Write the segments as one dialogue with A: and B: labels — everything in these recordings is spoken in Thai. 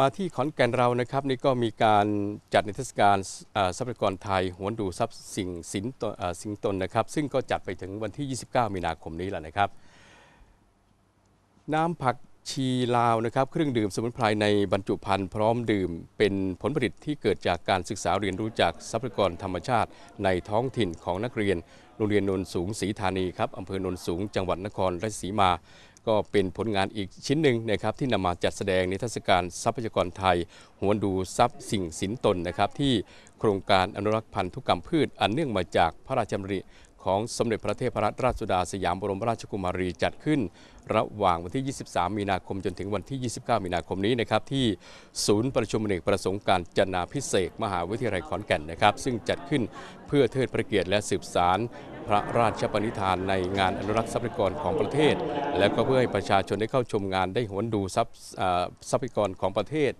A: มาที่ขอนแก่นเรานะครับนี่ก็มีการจัดนิทรรศการทรัพยากรไทยหวนดูทรัพย์สิ่งสินสิงตนนะครับ ซึ่งก็จัดไปถึงวันที่ 29 มีนาคมนี้แหละนะครับ น้ำผักชีลาวนะครับเครื่องดื่มสมุนไพรในบรรจุภัณฑ์พร้อมดื่มเป็นผลผลิตที่เกิดจากการศึกษาเรียนรู้จากทรัพยากรธรรมชาติ ในท้องถิ่นของนักเรียน โรงเรียนนนสูงศรีธานีครับอำเภอโนนสูงจังหวัดนครราชสีมา ก็เป็นผลงานอีกชิ้นหนึ่งนะครับที่นำมาจัดแสดงในเทศกาลทรัพยากรไทย หวนดูทรัพย์สิ่งสินตนนะครับที่โครงการอนุรักษ์พันธุกรรมพืช อันเนื่องมาจากพระราชดำริ ของสมเด็จพระเทพรัตนราชสุดาสยามบรมราชกุมารีจัดขึ้น ระหว่างวันที่ 23 มีนาคมจนถึงวันที่ 29 มีนาคมนี้นะครับที่ศูนย์ประชุมเนกประสงค์การจนาพิเศษมหาวิทยาลัยขอนแก่นนะครับซึ่งจัดขึ้นเพื่อเทิดพระเกียรติและสืบสารพระราชปณิธานในงานอนุรักษ์ทรัพยากรของประเทศ และก็เพื่อให้ประชาชนได้เข้าชมงานได้หวนดูทรัพย์อ่าทรัพยากรของประเทศ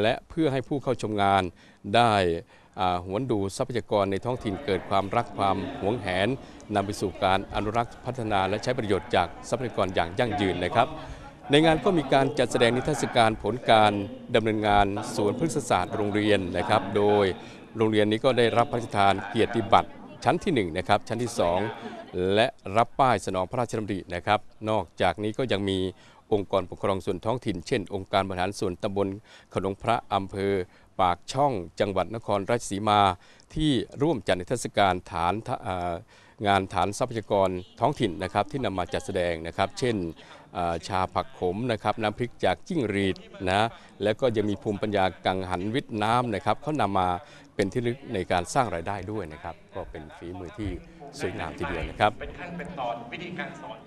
A: และเพื่อให้ผู้เข้าชมงานได้ หวนดูทรัพยากรในท้องถิ่นเกิดความรักความหวงแหนนำไปสู่การอนุรักษ์พัฒนาและใช้ประโยชน์จากทรัพยากรอย่างยั่งยืนนะครับ ในงานก็มีการจัดแสดงนิทรรศการผลการดำเนินงานสวนพฤกษศาสตร์โรงเรียนนะครับ โดยโรงเรียนนี้ก็ได้รับพระราชทานเกียรติบัตรชั้นที่1นะครับชั้นที่ 2 และรับป้ายสนองพระราชดำรินะครับ นอกจากนี้ก็ยังมีองค์กรปกครองส่วนท้องถิ่น เช่น องค์การบริหารส่วนตำบลขนงพระอำเภอ ปากช่องจังหวัดนครราชสีมา ที่ร่วมจัดนิทรรศการฐานงานฐานทรัพยากรท้องถิ่นนะครับที่นำมาจัดแสดงนะครับ เช่นชาผักขมนะครับน้ำพริกจากจิ้งรีดนะแล้วก็ยังมีภูมิปัญญากังหันวิทย์น้ำนะครับเขานำมาเป็นที่ลึกในการสร้างรายได้ด้วยนะครับ ก็เป็นฝีมือที่สวยงามทีเดียวนะครับ
B: เป็นขั้นเป็นตอนวิธีการสอน